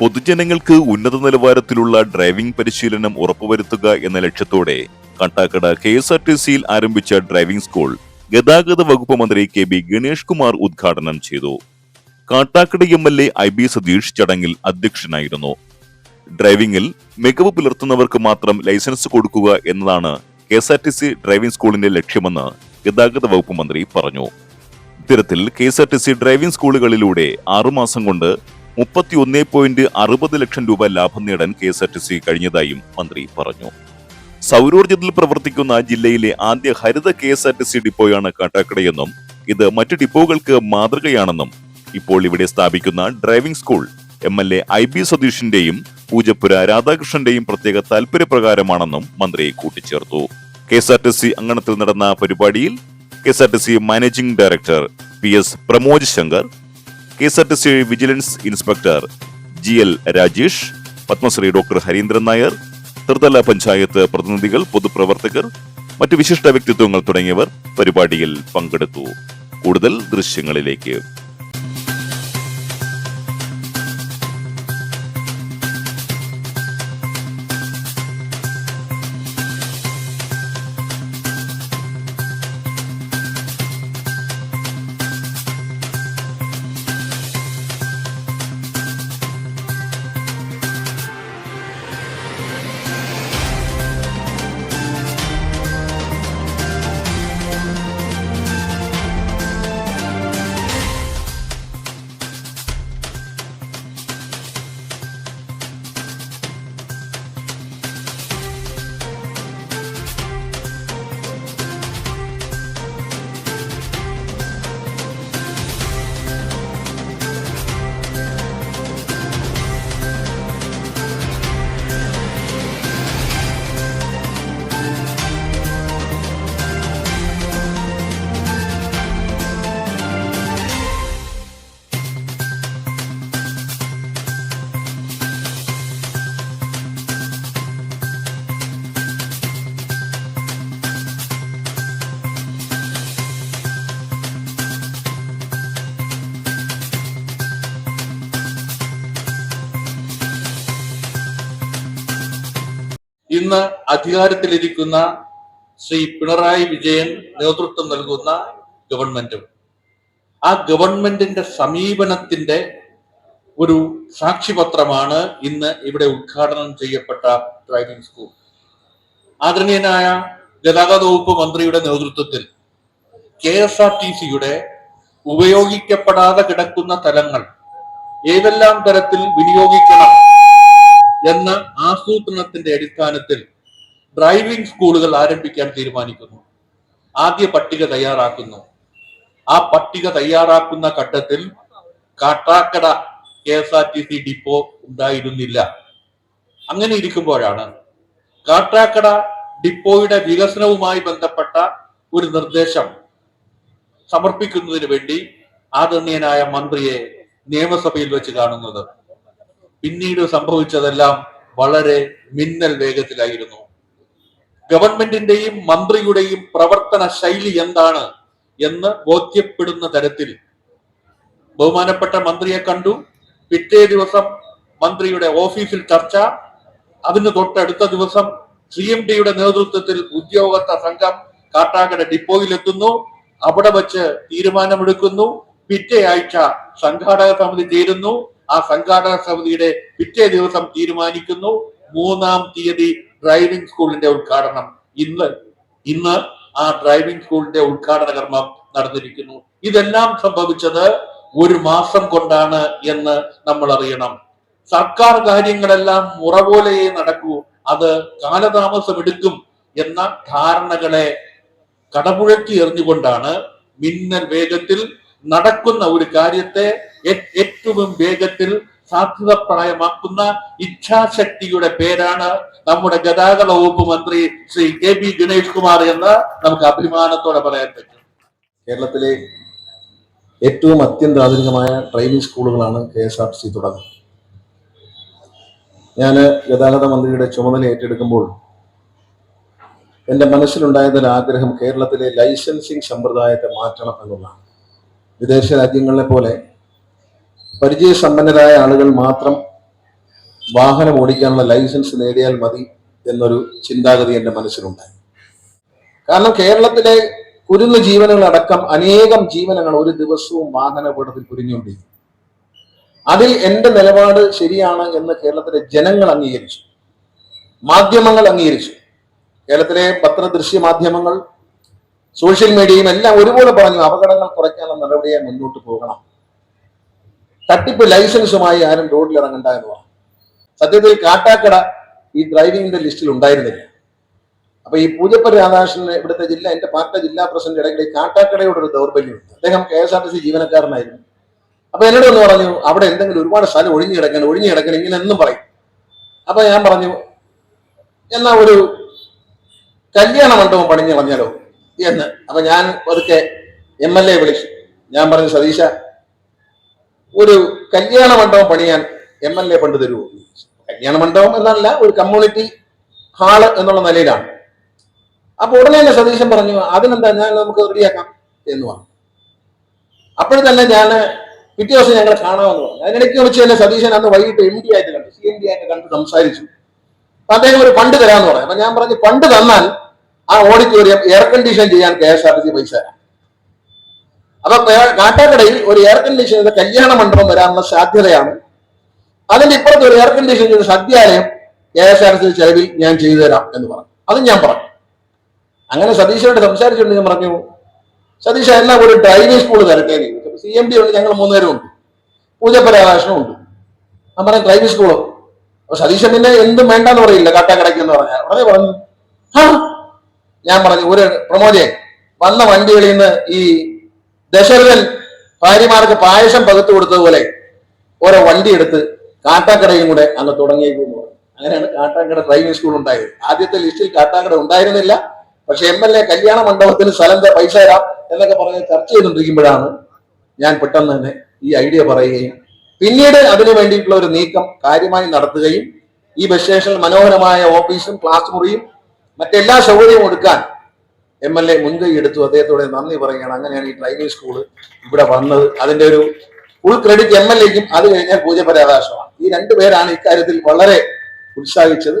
പൊതുജനങ്ങൾക്ക് ഉന്നത നിലവാരത്തിലുള്ള ഡ്രൈവിംഗ് പരിശീലനം ഉറപ്പുവരുത്തുക എന്ന ലക്ഷ്യത്തോടെ Kattakada K S R T സിയിൽ ആരംഭിച്ച ഡ്രൈവിംഗ് സ്കൂൾ ഗതാഗത വകുപ്പ് മന്ത്രി കെ ബി ഗണേഷ് കുമാർ ഉദ്ഘാടനം ചെയ്തു. Kattakada M L A I B Satheesh ചടങ്ങിൽ അധ്യക്ഷനായിരുന്നു. ഡ്രൈവിംഗിൽ മികവ് പുലർത്തുന്നവർക്ക് മാത്രം ലൈസൻസ് കൊടുക്കുക എന്നതാണ് K S R T C driving സ്കൂളിന്റെ ലക്ഷ്യമെന്ന് ഗതാഗത വകുപ്പ് മന്ത്രി പറഞ്ഞു. ഇത്തരത്തിൽ K S R T C driving സ്കൂളുകളിലൂടെ ആറുമാസം കൊണ്ട് മുപ്പത്തി ഒന്നേ പോയിന്റ് അറുപത് ലക്ഷം രൂപ ലാഭം നേടാൻ K S R T C കഴിഞ്ഞതായും മന്ത്രി പറഞ്ഞു. സൗരോർജത്തിൽ പ്രവർത്തിക്കുന്ന ജില്ലയിലെ ആദ്യ ഹരിത K S R T C ഡിപ്പോയാണ് കാട്ടാക്കടയെന്നും ഇത് മറ്റ് ഡിപ്പോകൾക്ക് മാതൃകയാണെന്നും ഇപ്പോൾ ഇവിടെ സ്ഥാപിക്കുന്ന driving school M L A I B സതീഷിന്റെയും Poojappura രാധാകൃഷ്ണന്റെയും പ്രത്യേക താൽപര്യപ്രകാരമാണെന്നും മന്ത്രി കൂട്ടിച്ചേർത്തു. K S R T C അങ്കണത്തിൽ നടന്ന പരിപാടിയിൽ K S R T C managing director P S Pramod Shankar K S R T C vigilance inspector G L Rajesh Padmashri doctor Hareendran Nair ത്രിതല പഞ്ചായത്ത് പ്രതിനിധികൾ പൊതുപ്രവർത്തകർ മറ്റ് വിശിഷ്ട വ്യക്തിത്വങ്ങൾ തുടങ്ങിയവർ പരിപാടിയിൽ പങ്കെടുത്തു. കൂടുതൽ ദൃശ്യങ്ങളിലേക്ക്. ഇന്ന് അധികാരത്തിലിരിക്കുന്ന ശ്രീ പിണറായി വിജയൻ നേതൃത്വം നൽകുന്ന ഗവൺമെന്റും ആ ഗവൺമെന്റിന്റെ സമീപനത്തിന്റെ ഒരു സാക്ഷിപത്രമാണ് ഇന്ന് ഇവിടെ ഉദ്ഘാടനം ചെയ്യപ്പെട്ട ഡ്രൈവിംഗ് സ്കൂൾ. ആദരണീയനായ ഗതാഗത വകുപ്പ് മന്ത്രിയുടെ നേതൃത്വത്തിൽ കെ എസ് ആർ ടി സിയുടെ ഉപയോഗിക്കപ്പെടാതെ കിടക്കുന്ന തലങ്ങൾ ഏതെല്ലാം തരത്തിൽ വിനിയോഗിക്കണം എന്ന ആസൂത്രണത്തിന്റെ അടിസ്ഥാനത്തിൽ ഡ്രൈവിംഗ് സ്കൂളുകൾ ആരംഭിക്കാൻ തീരുമാനിക്കുന്നു. ആദ്യ പട്ടിക തയ്യാറാക്കുന്നു. ആ പട്ടിക തയ്യാറാക്കുന്ന ഘട്ടത്തിൽ Kattakada K S R T C depot ഉണ്ടായിരുന്നില്ല. അങ്ങനെ ഇരിക്കുമ്പോഴാണ് കാട്ടാക്കട ഡിപ്പോയുടെ വികസനവുമായി ബന്ധപ്പെട്ട ഒരു നിർദ്ദേശം സമർപ്പിക്കുന്നതിന് വേണ്ടി ആദരണീയനായ മന്ത്രിയെ നിയമസഭയിൽ വെച്ച് കാണുന്നത്. പിന്നീട് സംഭവിച്ചതെല്ലാം വളരെ മിന്നൽ വേഗത്തിലായിരുന്നു. ഗവൺമെന്റിന്റെയും മന്ത്രിയുടെയും പ്രവർത്തന ശൈലി എന്താണ് എന്ന് ബോധ്യപ്പെടുന്ന തരത്തിൽ ബഹുമാനപ്പെട്ട മന്ത്രിയെ കണ്ടു. പിറ്റേ ദിവസം മന്ത്രിയുടെ ഓഫീസിൽ ചർച്ച. അതിന് തൊട്ടടുത്ത ദിവസം സി എം ഡിയുടെ നേതൃത്വത്തിൽ ഉദ്യോഗസ്ഥ സംഘം കാട്ടാക്കട ഡിപ്പോയിലെത്തുന്നു അവിടെ വച്ച് തീരുമാനമെടുക്കുന്നു. പിറ്റേ ആഴ്ച സംഘാടക സമിതി ചേരുന്നു. ആ സംഘാടന സമിതിയുടെ പിറ്റേ ദിവസം തീരുമാനിക്കുന്നു. മൂന്നാം തീയതി ഡ്രൈവിംഗ് സ്കൂളിന്റെ ഉദ്ഘാടനം. ഇന്ന് ഇന്ന് ആ ഡ്രൈവിംഗ് സ്കൂളിന്റെ ഉദ്ഘാടന കർമ്മം നടന്നിരിക്കുന്നു. ഇതെല്ലാം സംഭവിച്ചത് ഒരു മാസം കൊണ്ടാണ് എന്ന് നമ്മൾ അറിയണം. സർക്കാർ കാര്യങ്ങളെല്ലാം മുറ പോലെയേ നടക്കൂ. അത് കാലതാമസം എടുക്കും എന്ന ധാരണകളെ കടപുഴക്കി എറിഞ്ഞുകൊണ്ടാണ് മിന്നൽ വേഗത്തിൽ നടക്കുന്ന ഒരു കാര്യത്തെ ഏറ്റവും വേഗത്തിൽ സാധ്യതപ്രായമാക്കുന്ന ഇച്ഛാശക്തിയുടെ പേരാണ് നമ്മുടെ ഗതാഗത വകുപ്പ് മന്ത്രി ശ്രീ കെ ബി ഗണേഷ് കുമാർ എന്ന് നമുക്ക് അഭിമാനത്തോടെ പറയാൻ പറ്റും. കേരളത്തിലെ ഏറ്റവും അത്യന്താധുനികമായ ട്രെയിനിങ് സ്കൂളുകളാണ് കെ എസ് ആർ സി തുടങ്ങുന്നത്. ഞാൻ ഗതാഗത മന്ത്രിയുടെ ചുമതല ഏറ്റെടുക്കുമ്പോൾ എന്റെ മനസ്സിലുണ്ടായതൊരു ആഗ്രഹം കേരളത്തിലെ ലൈസൻസിങ് സമ്പ്രദായത്തെ മാറ്റണം എന്നുള്ളതാണ്. വിദേശ രാജ്യങ്ങളെ പോലെ പരിചയസമ്പന്നരായ ആളുകൾ മാത്രം വാഹനം ഓടിക്കാനുള്ള ലൈസൻസ് നേടിയാൽ മതി എന്നൊരു ചിന്താഗതി എന്റെ മനസ്സിലുണ്ടായി. കാരണം കേരളത്തിലെ കുരുന്ന് ജീവനുകളടക്കം അനേകം ജീവനങ്ങൾ ഒരു ദിവസവും വാഹന അപകടത്തിൽ കുരുങ്ങിക്കൊണ്ടിരിക്കും അതിൽ എന്റെ നിലപാട് ശരിയാണ് എന്ന് കേരളത്തിലെ ജനങ്ങൾ അംഗീകരിച്ചു. മാധ്യമങ്ങൾ അംഗീകരിച്ചു. കേരളത്തിലെ പത്രദൃശ്യ മാധ്യമങ്ങൾ സോഷ്യൽ മീഡിയയും എല്ലാം ഒരുപോലെ പറഞ്ഞു അപകടങ്ങൾ കുറയ്ക്കാനുള്ള നടപടിയെ മുന്നോട്ട് പോകണം. തട്ടിപ്പ് ലൈസൻസുമായി ആരും റോഡിൽ ഇറങ്ങണ്ട എന്ന് പറഞ്ഞു സത്യത്തിൽ കാട്ടാക്കട ഈ ഡ്രൈവിംഗിന്റെ ലിസ്റ്റിൽ ഉണ്ടായിരുന്നില്ല. അപ്പൊ ഈ പൂജപ്പ രാധാകൃഷ്ണൻ ഇവിടുത്തെ ജില്ല എന്റെ പാർട്ടി ജില്ലാ പ്രസിഡന്റ് ഇടയ്ക്കിടെ കാട്ടാക്കടയോട് ഒരു ദൗർബല്യമുണ്ട്. അദ്ദേഹം K S R T C ജീവനക്കാരനായിരുന്നു. അപ്പൊ എന്നോട് ഒന്ന് പറഞ്ഞു അവിടെ എന്തെങ്കിലും ഒരുപാട് സ്ഥലം ഒഴിഞ്ഞു കിടക്കണം ഒഴിഞ്ഞു കിടക്കണം ഇങ്ങനെ എന്നും പറയും. അപ്പൊ ഞാൻ പറഞ്ഞു എന്നാ ഒരു കല്യാണ മണ്ഡപം പണിഞ്ഞു കളഞ്ഞാലോ? എന്ന്. അപ്പൊ ഞാൻ പതുക്കെ എം എൽ എ വിളിച്ചു. ഞാൻ പറഞ്ഞു സതീശ ഒരു കല്യാണ മണ്ഡപം പണിയാൻ എം എൽ എ ഫണ്ട് തരുമോ കല്യാണ മണ്ഡപം എന്നല്ല ഒരു കമ്മ്യൂണിറ്റി ഹാൾ എന്നുള്ള നിലയിലാണ്. അപ്പൊ ഉടനെ തന്നെ സതീശൻ പറഞ്ഞു അതിനെന്താ ഞാൻ നമുക്ക് റെഡിയാക്കാം എന്ന് പറഞ്ഞു. അപ്പോഴും തന്നെ ഞാൻ പിറ്റേ ദിവസം ഞങ്ങൾ കാണാമെന്ന് പറഞ്ഞു. അതിനിടയ്ക്ക് വെച്ച് തന്നെ സതീശൻ അന്ന് വൈകിട്ട് എം ഡി ആയിട്ട് കണ്ടു സി എം ഡി ആയിട്ട് കണ്ട് സംസാരിച്ചു. അപ്പൊ അദ്ദേഹം ഒരു ഫണ്ട് തരാമെന്ന് പറഞ്ഞു. അപ്പൊ ഞാൻ പറഞ്ഞു ഫണ്ട് തന്നാൽ ആ ഓഡിറ്റോറിയം എയർ കണ്ടീഷൻ ചെയ്യാൻ K S R T C പൈസ തരാം. അപ്പൊ കാട്ടാക്കടയിൽ ഒരു എയർ കണ്ടീഷൻ ചെയ്ത കല്യാണ മണ്ഡപം വരാനുള്ള സാധ്യതയാണ്. അതിന്റെ ഇപ്പുറത്ത് ഒരു എയർ കണ്ടീഷൻ ചെയ്ത സദ്യാലയം കെ എസ് ആർ സി ചെലവിൽ ഞാൻ ചെയ്തു തരാം എന്ന് പറഞ്ഞു. അതും ഞാൻ പറഞ്ഞു. അങ്ങനെ സതീശനോട് സംസാരിച്ചുകൊണ്ട് ഞാൻ പറഞ്ഞു സതീശ എല്ലാം ഒരു ഡ്രൈവിംഗ് സ്കൂൾ തരട്ടെ സി എം ഡി ഉണ്ട് ഞങ്ങൾ മൂന്നുപേരും ഉണ്ട്. പൂജപ്പരാകാശനും ഉണ്ട്. ഞാൻ പറഞ്ഞു ഡ്രൈവിംഗ് സ്കൂളോ അപ്പൊ സതീശൻ പിന്നെ എന്തും വേണ്ടെന്ന് പറയില്ല കാട്ടാക്കടയ്ക്ക് എന്ന് പറഞ്ഞാൽ. ഉടനെ പറഞ്ഞു ഞാൻ പറഞ്ഞു ഒരു പ്രമോദേ വന്ന വണ്ടികളിൽ നിന്ന് ഈ ദശരഥൻ ഭാര്യമാർക്ക് പായസം പകുത്തു കൊടുത്തതുപോലെ ഓരോ വണ്ടി എടുത്ത് കാട്ടാക്കടയും കൂടെ അങ്ങ് തുടങ്ങിയേക്കുന്നു അങ്ങനെയാണ് കാട്ടാക്കട ഡ്രൈവിംഗ് സ്കൂൾ ഉണ്ടായത്. ആദ്യത്തെ ലിസ്റ്റിൽ കാട്ടാക്കട ഉണ്ടായിരുന്നില്ല. പക്ഷെ എം എൽ എ കല്യാണ മണ്ഡപത്തിന് സ്ഥലം പൈസ തരാം എന്നൊക്കെ പറഞ്ഞ് ചർച്ച ചെയ്തുകൊണ്ടിരിക്കുമ്പോഴാണ് ഞാൻ പെട്ടെന്ന് തന്നെ ഈ ഐഡിയ പറയുകയും പിന്നീട് അതിനു വേണ്ടിയിട്ടുള്ള ഒരു നീക്കം കാര്യമായി നടത്തുകയും ഈ ബസ് സ്റ്റേഷനിൽ മനോഹരമായ ഓഫീസും ക്ലാസ് മുറിയും മറ്റെല്ലാ സൗകര്യവും എടുക്കാൻ എം എൽ എ മുൻകൈ എടുത്തു അദ്ദേഹത്തോടെ നന്ദി പറയുകയാണ്. അങ്ങനെയാണ് ഈ ഡ്രൈവിംഗ് സ്കൂൾ ഇവിടെ വന്നത്. അതിന്റെ ഒരു ഫുൾ ക്രെഡിറ്റ് എം എൽ എക്കും അത് കഴിഞ്ഞാൽ പൂജപരാകാശമാണ് ഈ രണ്ടുപേരാണ് ഇക്കാര്യത്തിൽ വളരെ ഉത്സാഹിച്ചത്.